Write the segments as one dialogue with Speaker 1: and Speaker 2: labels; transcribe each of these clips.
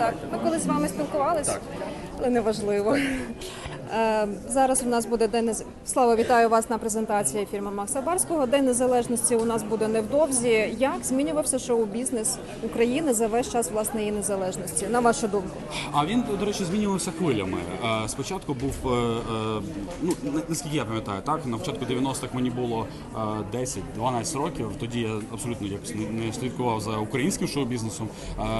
Speaker 1: Так. Ми коли з вами спілкувалися, але неважливо. Е, Зараз у нас буде день Слава, вітаю вас на презентації фірми Макса Барського. День незалежності у нас буде невдовзі. Як змінювався шоу-бізнес України за весь час власне її незалежності? На вашу думку?
Speaker 2: А він, до речі, змінювався хвилями. Е, Спочатку був, е, ну на- наскільки я пам'ятаю, так на початку 90-х мені було е, 10-12 років. Тоді я абсолютно якось не, слідкував за українським шоу-бізнесом.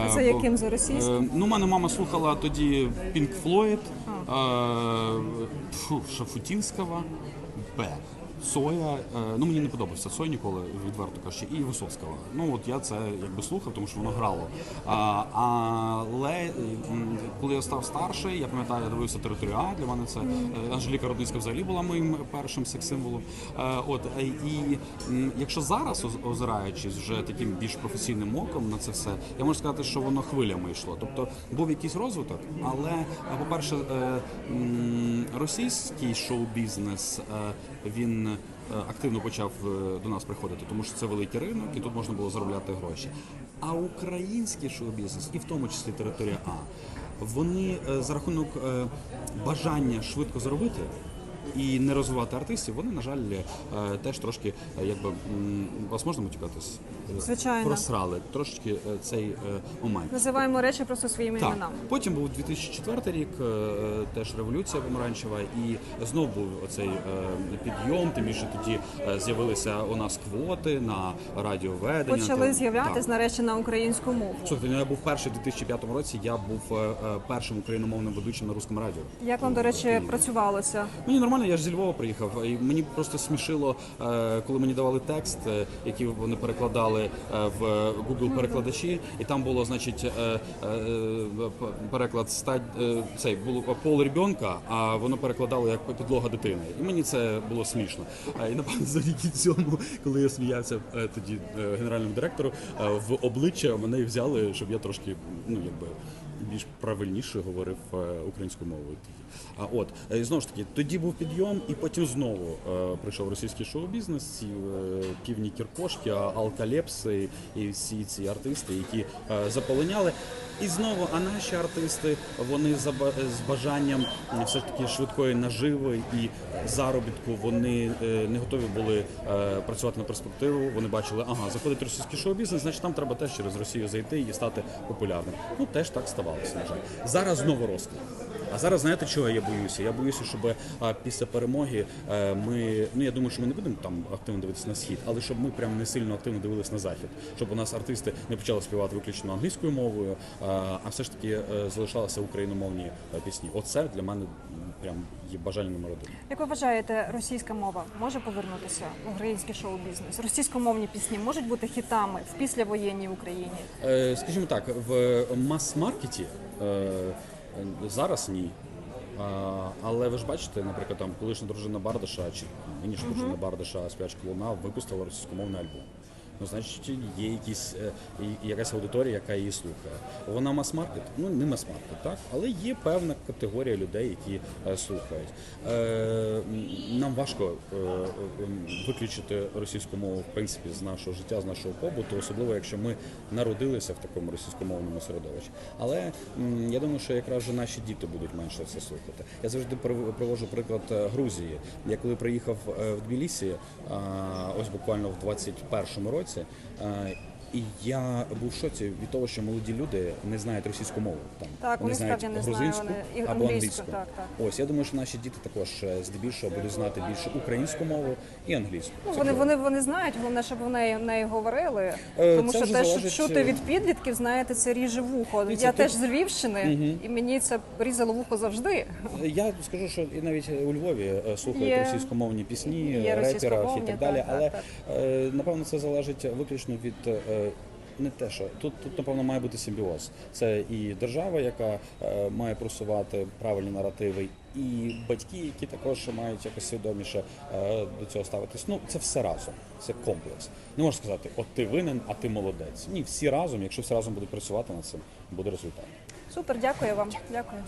Speaker 2: Е,
Speaker 1: за яким? За російським?
Speaker 2: Ну, мене мама слухала тоді Pink Floyd, е, фу, Шафутінського, Б. Соя, е, ну мені не подобався Сой ніколи, відверто кажучи, і Висоцького. Ну от я це якби слухав, тому що воно грало. А, але коли я став старший, я пам'ятаю, я дивився територію А. Для мене це е, Анжеліка Родницька взагалі була моїм першим секс-символом. Е, От е, і якщо зараз озираючись вже таким більш професійним оком на це все, я можу сказати, що воно хвилями йшло. Тобто був якийсь розвиток, але е, по-перше, е, російський шоу-бізнес е, він е, активно почав е, до нас приходити, тому що це великий ринок, і тут можна було заробляти гроші. А український шоу-бізнес, і в тому числі територія А, вони е, за рахунок е, бажання швидко заробити. І не розвивати артистів, вони, на жаль, е, теж трошки, е, якби вас можна матюкатись?
Speaker 1: Звичайно.
Speaker 2: Просрали трошки е, цей момент.
Speaker 1: Називаємо речі просто своїми
Speaker 2: Так,
Speaker 1: іменами.
Speaker 2: потім був 2004 рік, теж революція помаранчева, і знов був оцей підйом. Тим більше тоді з'явилися у нас квоти на радіоведення.
Speaker 1: Почали
Speaker 2: Так.
Speaker 1: нарешті на українську мову.
Speaker 2: Слухайте, ну, я був перший у 2005 році. Я був першим україномовним ведучим на русскому радіо.
Speaker 1: Як вам, до речі, працювалося?
Speaker 2: Мені нормально, я ж зі Львова приїхав, і мені просто смішило, е, коли мені давали текст, е, який вони перекладали е, в Google перекладачі, і там було, значить, переклад стать цей було пол ребенка, а воно перекладало як підлога дитини. І мені це було смішно. І напевно завдяки цьому, коли я сміявся тоді генеральному директору, в обличчя мене взяли, щоб я трошки, ну якби більш правильніше говорив е, українською мовою. А от е, і знову ж таки, тоді був підйом, і потім знову е, прийшов російський шоу-бізнес, е, півні кіркошки, алкалепси і всі ці артисти, які е, заполоняли. І знову, а наші артисти вони з бажанням все ж таки швидкої наживи і заробітку. Вони е, не готові були е, працювати на перспективу. Вони бачили, ага, заходить російський шоу-бізнес, значить там треба теж через Росію зайти і стати популярним. Ну теж так ставалося. На жаль, зараз знову розквіт. А зараз знаєте, чого я боюся? Я боюся, щоб а, після перемоги е, ми ну я думаю, що ми не будемо там активно дивитися на схід, але щоб ми прям не сильно активно дивилися на захід, щоб у нас артисти не почали співати виключно англійською мовою, а, а все ж таки е, залишалися україномовні е, пісні. Оце для мене прям є бажання номер один.
Speaker 1: Як ви вважаєте, російська мова може повернутися в український шоу-бізнес? Російськомовні пісні можуть бути хітами в післявоєнній Україні?
Speaker 2: Е, Скажімо так, в мас-маркеті е, зараз ні. А, Але ви ж бачите, наприклад, там колишня дружина Бардаша чи нинішня дружина Бардаша спячка луна випустила російськомовний альбом. Ну, значить, є якісь, е, якась аудиторія, яка її слухає. Вона мас-маркет? Ну, не мас-маркет, так? Але є певна категорія людей, які е, слухають. Е, нам важко виключити російську мову в принципі з нашого життя, з нашого побуту, особливо якщо ми народилися в такому російськомовному середовищі. Але я думаю, що якраз же наші діти будуть менше це слухати. Я завжди привожу приклад Грузії. Я коли приїхав в Тбілісі, ось буквально в 21-му році. Е, І я був в шоці від того, що молоді люди не знають російську мову. Там
Speaker 1: Так,
Speaker 2: вони
Speaker 1: вони
Speaker 2: знають
Speaker 1: не
Speaker 2: грузинську
Speaker 1: вони і
Speaker 2: або
Speaker 1: англійську, так, так.
Speaker 2: Ось я думаю, що наші діти також е, здебільшого будуть знати більше українську мову і англійську.
Speaker 1: Ну вони, вони, вони знають, головне, щоб вони нею говорили.
Speaker 2: Е,
Speaker 1: Тому
Speaker 2: це
Speaker 1: що те, що чути
Speaker 2: е,
Speaker 1: від підлітків, знаєте, це ріже вухо.
Speaker 2: Дивіться,
Speaker 1: Я
Speaker 2: тут-
Speaker 1: теж з Львівщини, і мені це різало вухо завжди.
Speaker 2: Я скажу, що і навіть у Львові слухають
Speaker 1: Є.
Speaker 2: російськомовні пісні,
Speaker 1: Є
Speaker 2: реперів і так далі.
Speaker 1: так,
Speaker 2: Але
Speaker 1: так,
Speaker 2: е, напевно це залежить виключно від. Не те, що тут, тут напевно має бути симбіоз. Це і держава, яка е, має просувати правильні наративи, і батьки, які також мають якось свідоміше е, до цього ставитись. Ну це все разом, це комплекс. Не можна сказати, от ти винен, а ти молодець. Ні, всі разом, якщо всі разом будуть працювати над цим, буде результат.
Speaker 1: Супер, дякую вам. Дякую.